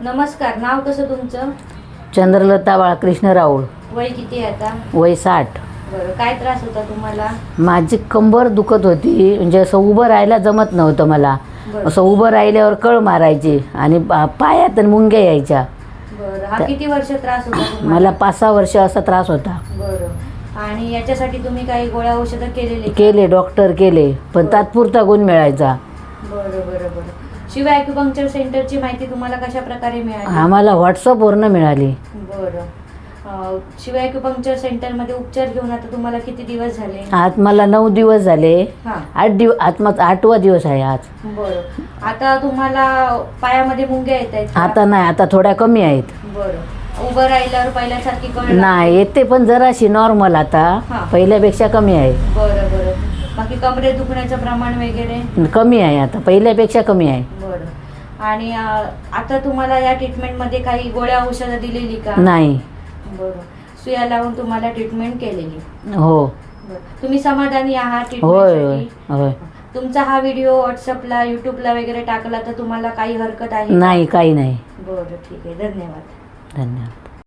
नमस्कार नाव कसं तुमचं? चंद्रलता बाळकृष्ण राऊळ. वय किती आहे आता? वय साठ. बरं काय त्रास होता तुम्हाला? माझी कंबर दुखत होती म्हणजे असं उभं राहायला जमत नव्हतं मला. बरं. असं उभं राहिल्यावर कळ मारायची आणि पा- पायात मुंग्या यायच्या. बरं हा किती वर्ष त्रास होता तुम्हाला? मला पाच सहा वर्ष असा त्रास होता. बरं. आणि याच्यासाठी तुम्ही काही गोळ्या औषधं केलेली? केले डॉक्टर केले पण तात्पुरता गुण मिळायचा. बरं बरं बरं. शिवाय ॲक्युपंक्चर सेंटरची माहिती तुम्हाला कशा प्रकारे मिळाली? आम्हाला व्हॉट्सअपवरनं मिळाली. बरं. अं, शिवाय ॲक्युपंक्चर सेंटरमध्ये उपचार घेऊन आता तुम्हाला किती दिवस झाले? आज मला नऊ दिवस झाले. हां. आठ दिवस आज माझा आठवा दिवस आहे आज. बरं. आता तुम्हाला पायामध्ये मुंग्या येत आहेत का? आता नाही आता थोड्या कमी आहेत. बरं. उभं राहिल्यावर पहिल्यासारखी कळ नाही. येते पण जराशी नॉर्मल आता. पहिल्यापेक्षा कमी आहे. बरं बरं. बाकी कमरे दुखण्याचं प्रमाण वगैरे? कमी आहे आता. पहिल्यापेक्षा कमी आहे. आणि आता तुम्हाला या ट्रीटमेंटमध्ये काही गोळ्या औषधं दिलेली का? नाही. बरं. सुया लावून तुम्हाला ट्रीटमेंट केलेली. हो. तुम्ही समाधानी आहात होय होय तुमचा हा व्हिडिओ व्हॉट्सअपला युट्यूबला वगैरे टाकला तर तुम्हाला काही हरकत आहे? नाही काही नाही. बरं ठीक आहे. धन्यवाद. धन्यवाद.